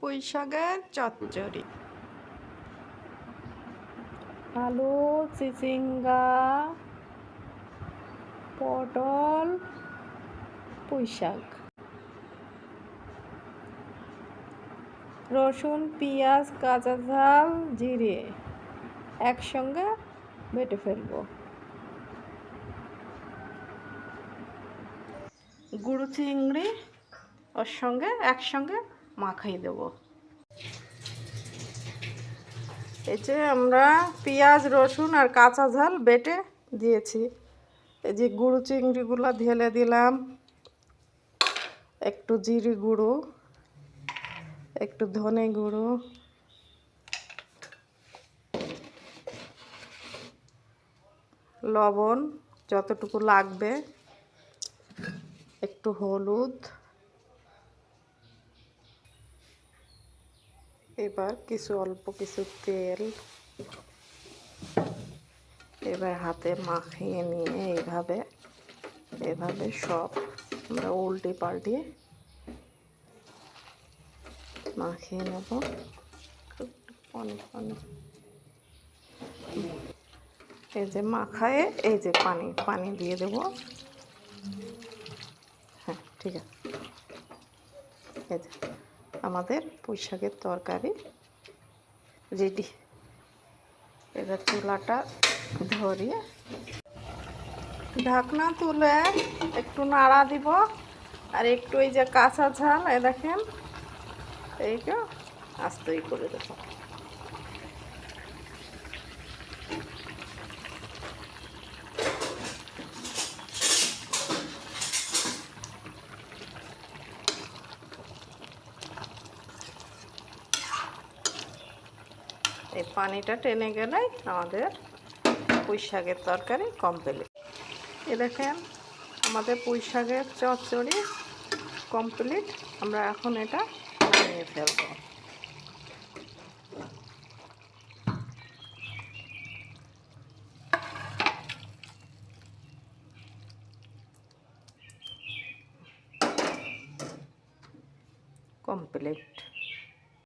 পুঁই শাকের চচ্চড়ি। আলু, চিচিঙ্গা, পটল পুঁই শাক রসুন, পেঁয়াজ, কাঁচা ঝাল, জিরে একসঙ্গে বেটে ফেলব। গুঁড়ো চিংড়ি ওর সঙ্গে একসঙ্গে মাখাই দেবো। যে আমরা পেঁয়াজ, রসুন আর কাঁচা ঝাল বেটে দিয়েছি। এই যে গুঁড়ো চিংড়িগুলো ঢেলে দিলাম। একটু জিরি গুঁড়ো, একটু ধনে গুঁড়ো। লবণ যতটুকু লাগবে, একটু হলুদ। এবার কিছু অল্প কিছু তেল এবার হাতে মাখিয়ে নিয়ে এইভাবে এভাবে সব আমরা উল্টে পাল্টিয়ে মাখিয়ে নেব। এই যে মাখায়ে, এই যে পানি পানি দিয়ে দেব। হ্যাঁ ঠিক আছে। এই যে। আমাদের পুঁইশাকের তরকারি রেডি। এবার চুলাটা ধরিয়ে ঢাকনা তুলে একটু নাড়া দিব। আর একটু এই যে কাঁচা ঝাল, এ দেখেন এইটা আস্তই করে দেবো। এই পানিটা টেনে গেলেই আমাদের পুঁই শাকের তরকারি কমপ্লিট এ দেখেন, আমাদের পুঁই শাকের চচ্চড়ি কমপ্লিট আমরা এখন এটা নামিয়ে ফেলব। কমপ্লিট